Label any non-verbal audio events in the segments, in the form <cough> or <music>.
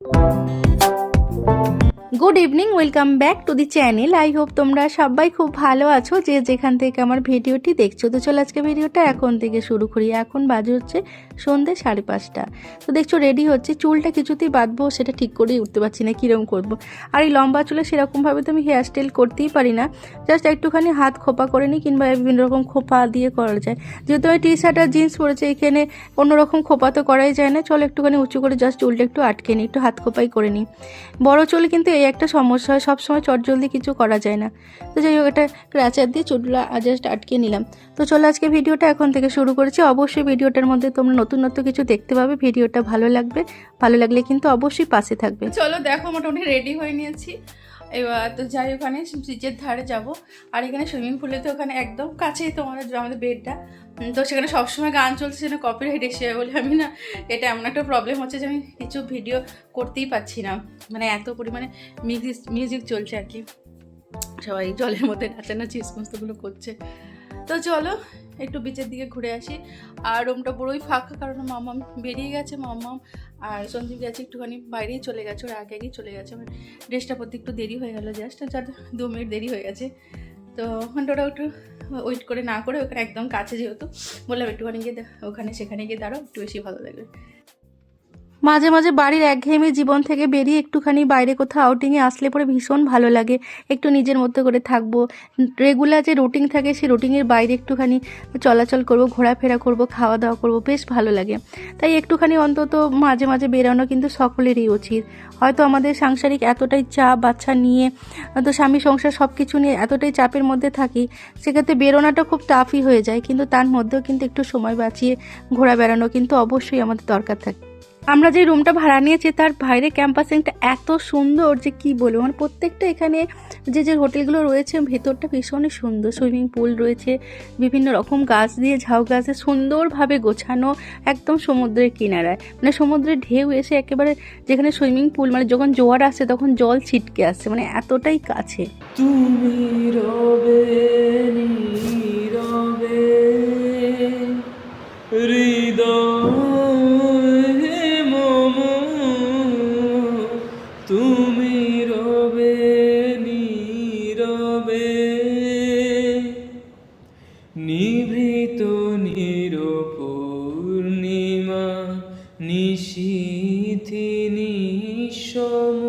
Thank you. Good evening welcome back to the channel I hope তোমরা সবাই খুব ভালো আছো, যে যেখান থেকে আমার ভিডিওটি দেখছ। তো চলো আজকে ভিডিওটা এখন থেকে শুরু করি। এখন বাজে হচ্ছে সন্ধ্যে সাড়ে পাঁচটা। তো দেখছ রেডি হচ্ছে। চুলটা কিছুতেই বাঁধবো, সেটা ঠিক করেই উঠতে পারছি না কীরকম করব। আর এই লম্বা চুলে সেরকমভাবে তো আমি হেয়ার স্টাইল করতেই পারি না। জাস্ট একটুখানি হাত খোপা করে নিই, কিংবা বিভিন্ন রকম খোপা দিয়ে করা যায়। যেহেতু আমি টি শার্ট আর জিন্স পরেছি, এখানে অন্যরকম খোপা তো করাই যায় না। চলো একটুখানি উঁচু করে জাস্ট চুলটা একটু আটকে নিই, একটু হাত খোপাই করে নিই। বড়ো চুল কিন্তু এই একটা সমস্যা হয়, সবসময় চটজলদি কিছু করা যায় না। তো যাই হোক, এটা ক্র্যাচার দিয়ে চুলটা জাস্ট আটকে নিলাম। তো চলো আজকে ভিডিওটা এখন থেকে শুরু করেছি। অবশ্যই ভিডিওটার মধ্যে তোমরা নতুন নতুন কিছু দেখতে পাবে। ভিডিওটা ভালো লাগবে। ভালো লাগলে কিন্তু অবশ্যই পাশে থাকবে। চলো দেখো, মোটামুটি রেডি হয়ে নিয়েছি। এবার তো যাই ওখানে, ব্রিজের ধারে যাব। আর এখানে সুইমিং পুলে তো ওখানে একদম কাছেই তো আমাদের আমাদের বেডটা তো সেখানে সবসময় গান চলছে যেন কপিরাইট এসে বলে আমি না, এটা এমন একটা প্রবলেম হচ্ছে যে আমি কিছু ভিডিও করতেই পারছি না। মানে এত পরিমাণে মিউজিক মিউজিক চলছে আর কি। সবাই জলের মধ্যে নাচানাচি সমস্তগুলো করছে। তো চলো, একটু বিচের দিকে ঘুরে আসি। আর রুমটা পুরোই ফাঁকা, কারণ মামাম বেরিয়ে গেছে, মামাম আর সঞ্জীব গেছে একটুখানি বাইরেই চলে গেছে, ওর আগে আগেই চলে গেছে। আমার ড্রেসটা পরতে একটু দেরি হয়ে গেল জাস্ট যার দু মিনিট দেরি হয়ে গেছে। তো ওখানটা একটু ওয়েট করে না করে ওখানে একদম কাছে যেহেতু, বললাম একটুখানি গিয়ে ওখানে সেখানে গিয়ে দাঁড়াও, একটু বেশি ভালো লাগবে। মাঝে মাঝে বাড়ির একঘেয়েমি জীবন থেকে বেরিয়ে একটুখানি বাইরে কোথাও আউটিংয়ে আসলে পরে ভীষণ ভালো লাগে। একটু নিজের মতো করে থাকব। রেগুলার যে রুটিন থাকে সেই রুটিনের বাইরে একটুখানি চলাচল করব, ঘোরাফেরা করব খাওয়া দাওয়া করব, বেশ ভালো লাগে। তাই একটুখানি অন্তত মাঝে মাঝে বেরোনো কিন্তু সকলেরই উচিত। হয়তো আমাদের সাংসারিক এতটাই চাপ, বাচ্চা নিয়ে, তো স্বামী সংসার সব কিছু নিয়ে এতটাই চাপের মধ্যে থাকি, সেক্ষেত্রে বেরোনোটা খুব টাফই হয়ে যায়। কিন্তু তার মধ্যেও কিন্তু একটু সময় বাঁচিয়ে ঘোরা বেড়ানো কিন্তু অবশ্যই আমাদের দরকার থাকে। আমরা যে রুমটা ভাড়া নিয়েছি, তার বাইরে ক্যাম্পাসিংটা এত সুন্দর যে কি বলব? মানে প্রত্যেকটা এখানে যে যে হোটেলগুলো রয়েছে, ভেতরটা ভীষণই সুন্দর। সুইমিং পুল রয়েছে, বিভিন্ন রকম গাছ দিয়ে ঝাউ গাছে সুন্দরভাবে গোছানো একদম সমুদ্রের কিনারায়। মানে সমুদ্রের ঢেউ এসে একেবারে যেখানে সুইমিং পুল মানে যখন জোয়ার আসে, তখন জল ছিটকে আসছে মানে এতটাই কাছে। তুমি রবে নীরবে, হৃদয়ে নিভৃত নিরপূর্ণিমা নিশীথি নিঃসম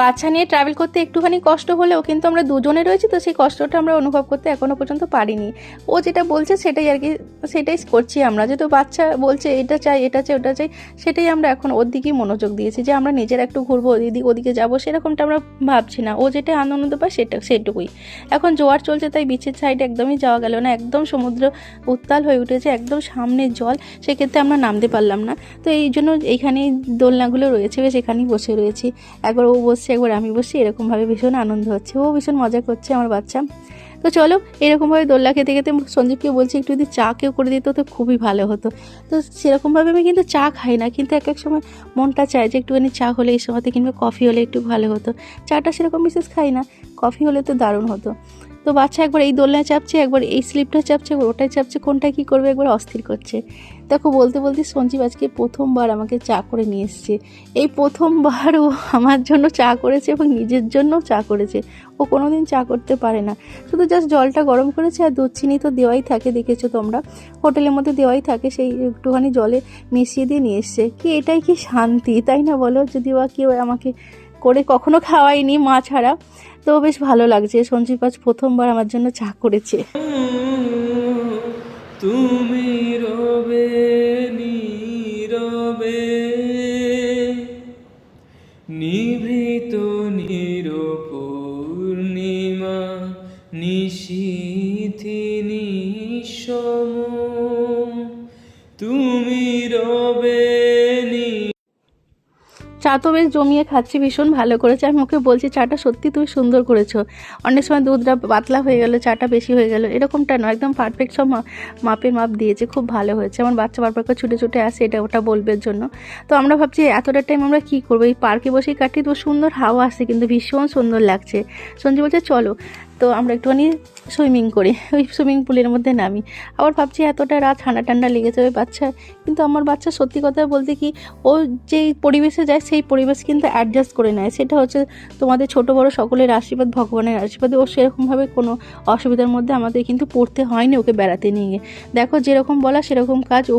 বাচ্চা নিয়ে ট্রাভেল করতে একটুখানি কষ্ট হলেও কিন্তু আমরা দুজনে রয়েছি, তো সেই কষ্টটা আমরা অনুভব করতে এখনও পর্যন্ত পারিনি। ও যেটা বলছে সেটাই আর কি, সেটাই করছি আমরা। যেহেতু বাচ্চা বলছে এটা চাই এটা চাই, ওটা চাই, সেটাই আমরা এখন ওর দিকেই মনোযোগ দিয়েছি যে আমরা নিজেরা একটু ঘুরবো ওদিকে ওদিকে যাব, সেরকমটা আমরা ভাবছি না। ও যেটা আনন্দ পায় সেটা, সেটুকুই। এখন জোয়ার চলছে তাই বিচের সাইডে একদমই যাওয়া গেল না, একদম সমুদ্র উত্তাল হয়ে উঠেছে, একদম সামনে জল, সেক্ষেত্রে আমরা নামতে পারলাম না। তো এই জন্য এইখানেই দোলনাগুলো রয়েছে, বেশ এখানেই বসে রয়েছি। একবার ও বসছে একবার আমি বসছি এরকমভাবে ভীষণ আনন্দ হচ্ছে। ও ভীষণ মজা করছে আমার বাচ্চা। তো চলো, এরকমভাবে দোলনা খেতে খেতে সঞ্জীবকে বলছি, একটু যদি চা কেউ করে দিত তো খুবই ভালো হতো। তো সেরকমভাবে আমি কিন্তু চা খাই না, কিন্তু এক এক সময় মনটা চায় যে একটুখানি চা হলে, এই সময়তে কিংবা কফি হলে একটু ভালো হতো। চাটা সেরকম বিশেষ খাই না, কফি হলে তো দারুণ হতো। তো বাচ্চা একবার এই দোলনায় চাপছে, একবার এই স্লিপটা চাপছে ওটাই চাপছে, কোনটা কী করবে, একবার অস্থির করছে। দেখো, বলতে বলতে সঞ্জীব আজকে প্রথমবার আমাকে চা করে নিয়ে এসছে। এই প্রথমবার ও আমার জন্য চা করেছে এবং নিজের জন্যও চা করেছে। ও কোনোদিন চা করতে পারে না। শুধু জাস্ট জলটা গরম করেছে আর দুধ চিনি তো দেওয়াই থাকে, দেখেছ তোমরা? হোটেলের মধ্যে দেওয়াই থাকে, সেই একটুখানি জলে মিশিয়ে দিয়ে নিয়ে এসছে। কি এটাই কি শান্তি, তাই না বলো? যদি বা কেউ আমাকে করে কখনো খাওয়াইনি মা ছাড়া তো বেশ ভালো লাগছে। সঞ্জীব আজ প্রথমবার আমার জন্য চা করেছে। তুমি চা তো বেশ জমিয়ে খাচ্ছি, ভীষণ ভালো করেছে। আমি ওকে বলছি, চাটা সত্যি তুমি সুন্দর করেছ। অনেক সময় দুধটা পাতলা হয়ে গেল, চাটা বেশি হয়ে গেল। এরকমটা নয়, একদম পারফেক্ট সব মাপের মাপ দিয়েছে, খুব ভালো হয়েছে। আমার বাচ্চা বারবার করে ছুটে ছুটে আসে এটা, ওটা বলবে জন্য। তো আমরা ভাবছি, এতটা টাইম আমরা কী করব? এই পার্কে বসেই কাটি, তো সুন্দর হাওয়া আসছে, কিন্তু ভীষণ সুন্দর লাগছে। সঞ্জু বলছে, চলো। তো আমরা একটুখানি সুইমিং করি। <laughs> ওই সুইমিং পুলের মধ্যে নামি। আবার ভাবছি এতটা রাত ঠান্ডা ঠান্ডা লেগে যাবে বাচ্চা কিন্তু আমার বাচ্চা সত্যি কথা বলতে কি, ও যেই পরিবেশে যায়, সেই পরিবেশ কিন্তু অ্যাডজাস্ট করে নেয়। সেটা হচ্ছে তোমাদের ছোট বড় সকলের আশীর্বাদ, ভগবানের আশীর্বাদে। ও সেরকমভাবে কোনো অসুবিধার মধ্যে আমাদের কিন্তু পড়তে হয়নি ওকে বেড়াতে নিয়ে দেখো যেরকম বলা সেরকম কাজ ও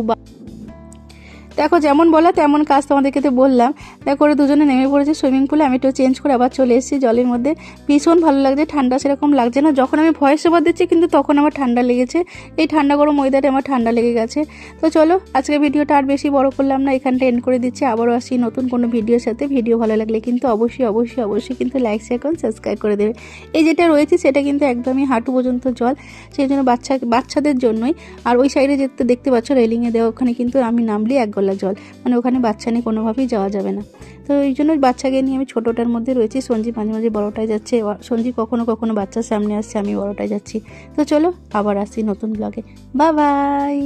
দেখো, যেমন বলা তেমন কাজ তোমাদেরকে তো বললাম। দেখো, ওরা দুজনে নেমে পড়েছে সুইমিং পুলে আমি একটু চেঞ্জ করে আবার চলে এসেছি জলের মধ্যে। ভীষণ ভালো লাগছে, ঠান্ডা সেরকম লাগছে না। যখন আমি ভয়েস ওভার দিচ্ছি, কিন্তু তখন আমার ঠান্ডা লেগেছে। এই ঠান্ডা গরম ওয়েদারে আমার ঠান্ডা লেগে গেছে। তো চলো আজকে ভিডিওটা আর বেশি বড় করলাম না, এখানটা এন্ড করে দিচ্ছি। আবারও আসি নতুন কোনো ভিডিওর সাথে। ভিডিও ভালো লাগলে কিন্তু অবশ্যই অবশ্যই অবশ্যই কিন্তু লাইক শেয়ার করুন সাবস্ক্রাইব করে দেবে। এই যেটা রয়েছে, সেটা কিন্তু একদমই হাঁটু পর্যন্ত জল। সেই জন্য বাচ্চা, বাচ্চাদের জন্যই। আর ওই সাইডে যেতে দেখতে পাচ্ছ রেলিংয়ে দেওয়া, ওখানে কিন্তু আমি নামলি, এক গলা জল। মানে ওখানে বাচ্চা নিয়ে কোনোভাবেই যাওয়া যাবে না। তো এই জন্য বাচ্চাকে নিয়ে আমি ছোটোটার মধ্যে রয়েছি। সঞ্জীব মাঝে মাঝে বড়োটায় যাচ্ছে। সঞ্জীব কখনো কখনো বাচ্চার সামনে আসছে, আমি বড়োটায় যাচ্ছি। তো চলো আবার আসি নতুন ব্লগে বা বাই